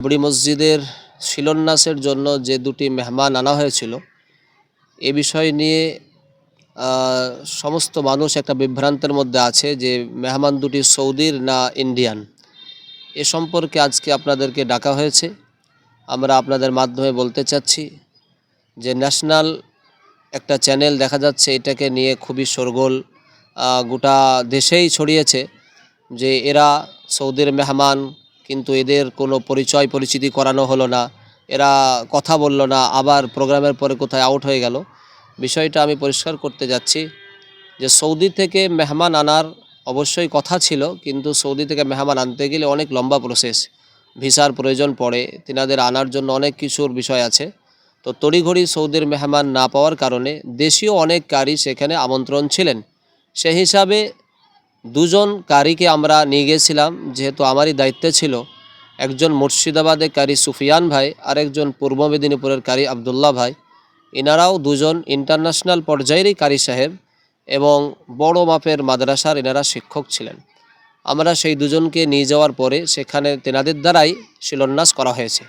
বাবরি মসজিদের শিলান্যাসের জন্য যে দুটি মেহমান আনা হয়েছিল এ বিষয় নিয়ে সমস্ত মানুষ একটা বিভ্রান্তের মধ্যে আছে যে মেহমান দুটি সৌদির না ইন্ডিয়ান। এ সম্পর্কে আজকে আপনাদেরকে ডাকা হয়েছে। আমরা আপনাদের মাধ্যমে বলতে চাচ্ছি যে ন্যাশনাল একটা চ্যানেল দেখা যাচ্ছে এটাকে নিয়ে খুবই শোরগোল আহ, গোটা দেশেই ছড়িয়েছে যে এরা সৌদির মেহমান কিন্তু এদের কোনো পরিচয় পরিচিতি করানো হলো না। এরা কথা বলল না, আবার প্রোগ্রামের পরে কোথায় আউট হয়ে গেল। বিষয়টা আমি পরিষ্কার করতে যাচ্ছি যে সৌদি থেকে মেহমান আনার অবশ্যই কথা ছিল, কিন্তু সৌদি থেকে মেহমান আনতে গেলে অনেক লম্বা প্রসেস ভিসার প্রয়োজন পড়ে, তিনাদের আনার জন্য অনেক কিছুর বিষয় আছে। তো তড়িঘড়ি সৌদির মেহমান না পাওয়ার কারণে দেশীয় অনেক কারি সেখানে আমন্ত্রণ ছিলেন। সেই হিসাবে দুজন কারিকে আমরা নিয়ে গিয়েছিলাম যেহেতু আমারই দায়িত্বে ছিল। একজন মুর্শিদাবাদে কারি সুফিয়ান ভাই আর একজন পূর্ব মেদিনীপুরের কারি আবদুল্লাহ ভাই। এনারাও দুজন ইন্টারন্যাশনাল পর্যায়েরই কারি সাহেব এবং বড় মাপের মাদ্রাসার এনারা শিক্ষক ছিলেন। আমরা সেই দুজনকে নিয়ে যাওয়ার পরে সেখানে তেনাদের দ্বারাই শিলান্যাস করা হয়েছে।